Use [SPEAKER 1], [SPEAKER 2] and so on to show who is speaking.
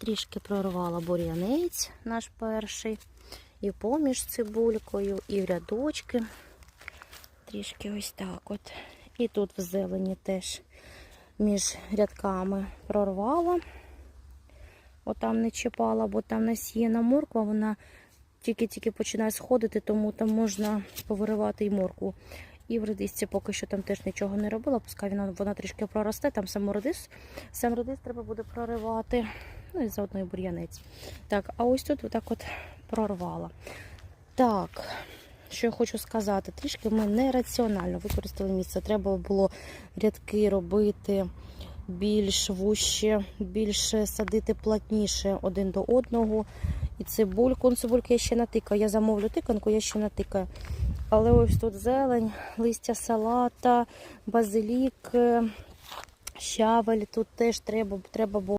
[SPEAKER 1] Трішки прорвала бур'янець наш перший. І поміж цибулькою, і в рядочки. Трішки ось так от. І тут в зелені теж між рядками прорвала. Отам не чіпала, бо там насіяна морква, вона тільки-тільки починає сходити, тому там можна повиривати і моркву. І в редисці поки що там теж нічого не робила, пускай вона, вона трішки проросте, там сам редис, сам редис треба буде проривати. Ну і заодно і бур'янець. Так, а ось тут отак от прорвала. Так, що я хочу сказати, трішки ми нераціонально використали місце. Треба було рядки робити більш вуще, більше садити плотніше один до одного. І цибульку, ну, цибульку я ще натикаю. Я замовлю тиканку, я ще натикаю. Але ось тут зелень, листя салата, базилік, е, щавель. Тут теж треба, треба було.